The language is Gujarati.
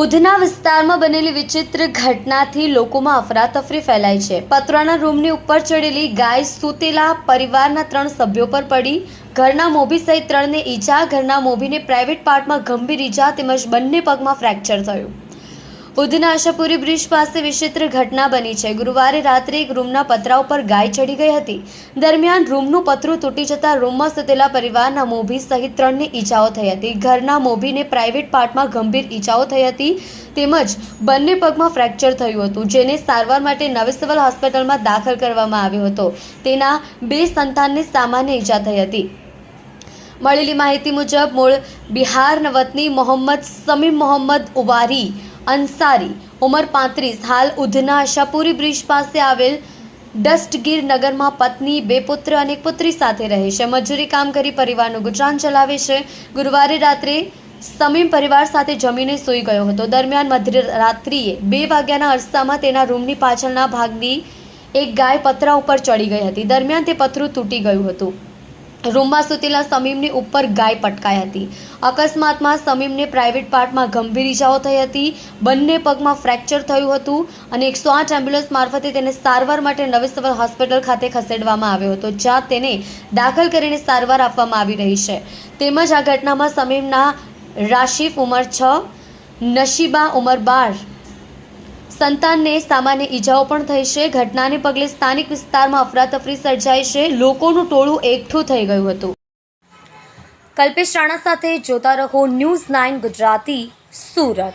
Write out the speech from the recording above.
ઉધના વિસ્તારમાં બનેલી વિચિત્ર ઘટનાથી લોકોમાં અફરાતફરી ફેલાઈ છે. પતરાના રૂમની ઉપર ચડેલી ગાય સૂતેલા પરિવારના ત્રણ સભ્યો પર પડી. ઘરના મોભી સહિત ત્રણને ઈજા, ઘરના મોભીને પ્રાઇવેટ પાર્ટમાં ગંભીર ઈજા તેમજ બંને પગમાં ફ્રેક્ચર થયું. ઉધના આશાપુરી બ્રિજ પાસે વિચિત્ર ઘટના બની છે. ગુરુવારે રાત્રે એક રૂમના પતરા ઉપર ગાય ચડી ગઈ હતી. દરમિયાન રૂમનું પતરું તૂટી જતાં રૂમમાં સુતેલા પરિવારના મોભી સહિત ત્રણને ઈજાઓ થઈ હતી. ઘરના મોભીને પ્રાઇવેટ પાર્ટમાં ગંભીર ઈજાઓ થઈ હતી. તેમજ બંને પગમાં ફ્રેક્ચર થયું હતું, જેને સારવાર માટે નવી સિવિલ હોસ્પિટલમાં દાખલ કરવામાં આવ્યો હતો. તેના બે સંતાનને સામાન્ય ઈજા થઈ હતી. મળેલી માહિતી મુજબ, મૂળ બિહારના વતની મોહમ્મદ, સમીમ મોહમ્મદ ઉવારી અંસારી, ઉંમર પાંત્રીસ, હાલ ઉધના આશાપુરી બ્રિજ પાસે આવેલ ડસ્ટગીર નગરમાં પત્ની, બે પુત્ર અને પુત્રી સાથે રહે છે. મજૂરી કામ કરી પરિવારનું ગુજરાન ચલાવે છે. ગુરુવારે રાત્રે સમીમ પરિવાર સાથે જમીને સૂઈ ગયો હતો. દરમિયાન મધ્યરાત્રિએ બે વાગ્યાના અરસામાં તેના રૂમની પાછળના ભાગની એક ગાય પતરા ઉપર ચડી ગઈ હતી. દરમિયાન તે પથરું તૂટી ગયું હતું. રૂમમાં સૂતેલા સમીમની ઉપર ગાય પટકાઈ હતી. અકસ્માતમાં સમીમને પ્રાઇવેટ પાર્ટમાં ગંભીર ઇજાઓ થઈ હતી. બંને પગમાં ફ્રેક્ચર થયું હતું અને એકસો આઠ એમ્બ્યુલન્સ મારફતે તેને સારવાર માટે નવી સિવિલ હોસ્પિટલ ખાતે ખસેડવામાં આવ્યો હતો, જ્યાં તેને દાખલ કરીને સારવાર આપવામાં આવી રહી છે. તેમજ આ ઘટનામાં સમીમના રાશિફ ઉંમર છ, નશીબા ઉંમર બાર સંતાનને સામાન્ય ઈજાઓ પણ થઈ છે. ઘટનાને પગલે સ્થાનિક વિસ્તારમાં અફરાતફરી સર્જાઈ છે. લોકોનું ટોળું એકઠું થઈ ગયું હતું. કલ્પેશ રાણા સાથે જોતા રહો ન્યૂઝ નાઇન ગુજરાતી સુરત.